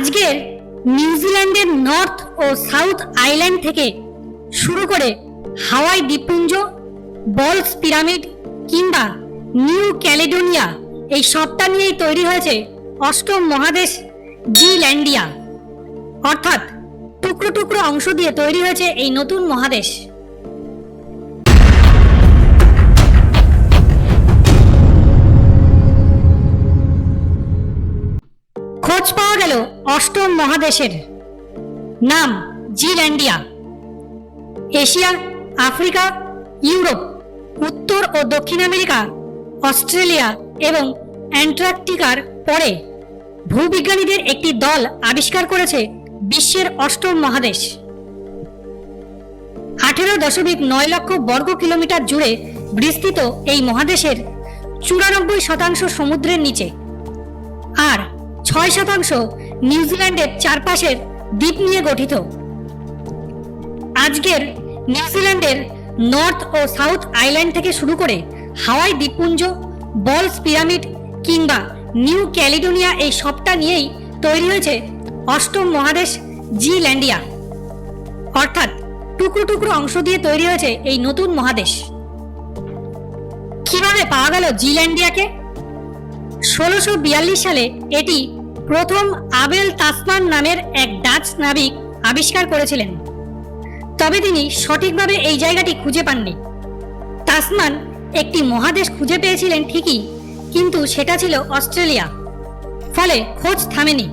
আজকের নিউজিল্যান্ডের নর্থ ও south island থেকে শুরু করে হাওয়াই দ্বীপপুঞ্জ, বলস পিরামিড কিংবা নিউ ক্যালেডোনিয়া এই সবটা নিয়েই তৈরি হয়েছে অষ্টম মহাদেশ জিল্যান্ডিয়া। অর্থাৎ টুকরো টুকরো অংশ দিয়ে তৈরি হয়েছে এই নতুন মহাদেশ। খোঁজ পাওয়া গেল অষ্টম মহাদেশের। নাম জিল্যান্ডিয়া। এশিয়া, আফ্রিকা, ইউরোপ, উত্তর ও দক্ষিণ আমেরিকা, অস্ট্রেলিয়া এবং অ্যান্টার্কটিকার পরে ভূবিজ্ঞানীদের একটি দল আবিষ্কার করেছে বিশ্বের অষ্টম মহাদেশ। আঠেরো দশমিক নয় লক্ষ বর্গ কিলোমিটার জুড়ে বিস্তৃত এই মহাদেশের চুরানব্বই শতাংশ সমুদ্রের নিচে। আর ছয় শতাংশ নিউজিল্যান্ডের চারপাশের দ্বীপ নিয়ে গঠিত। আজকের নিউজিল্যান্ডের নর্থ ও সাউথ আইল্যান্ড থেকে শুরু করে হাওয়াই দ্বীপপুঞ্জ, বলস পিরামিড কিংবা নিউ ক্যালিডোনিয়া এই সবটা নিয়েই তৈরি হয়েছে অষ্টম মহাদেশ জিল্যান্ডিয়া। অর্থাৎ টুকরো টুকরো অংশ দিয়ে তৈরি হয়েছে এই নতুন মহাদেশ। কীভাবে পাওয়া গেল জিল্যান্ডিয়াকে? ষোলোশো বিয়াল্লিশ সালে এটি প্রথম আবেল তাসমান নামের এক ডাচ নাবিক আবিষ্কার করেছিলেন। তবে তিনি সঠিকভাবে এই জায়গাটি খুঁজে পাননি। তাসমান একটি মহাদেশ খুঁজে পেয়েছিলেন ঠিকই, কিন্তু সেটা ছিল অস্ট্রেলিয়া। ফলে খোঁজ থামেনি।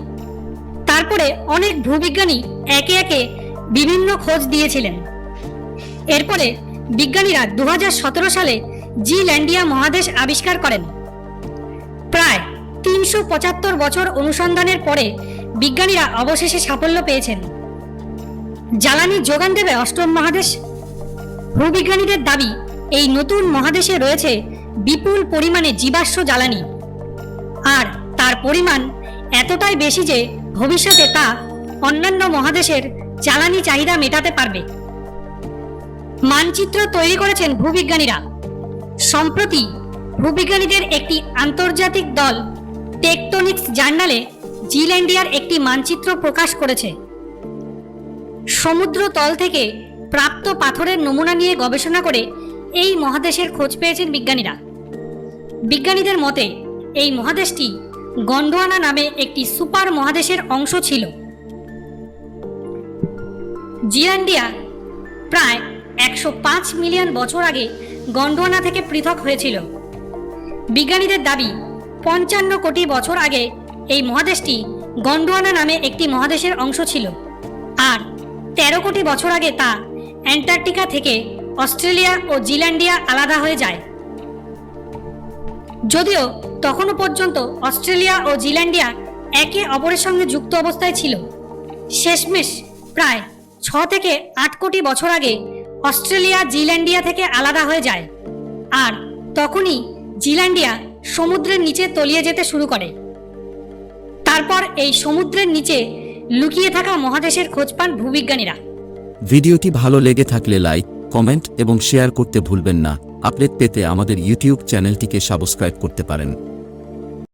তারপরে অনেক ভূবিজ্ঞানী একে একে বিভিন্ন খোঁজ দিয়েছিলেন। এরপরে বিজ্ঞানীরা দু হাজার সতেরো সালে জিল্যান্ডিয়া মহাদেশ আবিষ্কার করেন। প্রায় তিনশো পঁচাত্তর বছর অনুসন্ধানের পরে বিজ্ঞানীরা অবশেষে সাফল্য পেয়েছেন। জ্বালানি যোগান দেবে অষ্টম মহাদেশ। ভূবিজ্ঞানীদের দাবি, এই নতুন মহাদেশে রয়েছে বিপুল পরিমাণে জীবাশ্ম জ্বালানি। আর তার পরিমাণ এতটাই বেশি যে ভবিষ্যতে তা অন্যান্য মহাদেশের জ্বালানি চাহিদা মেটাতে পারবে। মানচিত্র তৈরি করেছেন ভূবিজ্ঞানীরা। সম্প্রতি ভূবিজ্ঞানীদের একটি আন্তর্জাতিক দল টেকটনিক্স জার্নালে জিল্যান্ডিয়ার একটি মানচিত্র প্রকাশ করেছে। সমুদ্র তল থেকে প্রাপ্ত পাথরের নমুনা নিয়ে গবেষণা করে এই মহাদেশের খোঁজ পেয়েছেন বিজ্ঞানীরা। বিজ্ঞানীদের মতে, এই মহাদেশটি গন্ডোয়ানা নামে একটি সুপার মহাদেশের অংশ ছিল। জিয়ান্ডিয়া প্রায় একশো পাঁচ মিলিয়ন বছর আগে গন্ডোয়ানা থেকে পৃথক হয়েছিল। বিজ্ঞানীদের দাবি পঞ্চান্ন কোটি বছর আগে এই মহাদেশটি গন্ডোয়ানা নামে একটি মহাদেশের অংশ ছিল। আর তেরো কোটি বছর আগে তা অ্যান্টার্কটিকা থেকে অস্ট্রেলিয়া ও জিল্যান্ডিয়া আলাদা হয়ে যায়। যদিও তখনও পর্যন্ত অস্ট্রেলিয়া ও জিল্যান্ডিয়া একে অপরের সঙ্গে যুক্ত অবস্থায় ছিল। শেষমেশ প্রায় ছ থেকে আট কোটি বছর আগে অস্ট্রেলিয়া জিল্যান্ডিয়া থেকে আলাদা হয়ে যায়। আর তখনই জিল্যান্ডিয়া সমুদ্রের নিচে তলিয়ে যেতে শুরু করে। তারপর এই সমুদ্রের নিচে লুকিয়ে থাকা মহাদেশের খোঁজ পান ভূবিজ্ঞানীরা। ভিডিওটি ভালো লেগে থাকলে লাইক, কমেন্ট এবং শেয়ার করতে ভুলবেন না। আপডেট পেতে আমাদের ইউটিউব চ্যানেলটিকে সাবস্ক্রাইব করতে পারেন।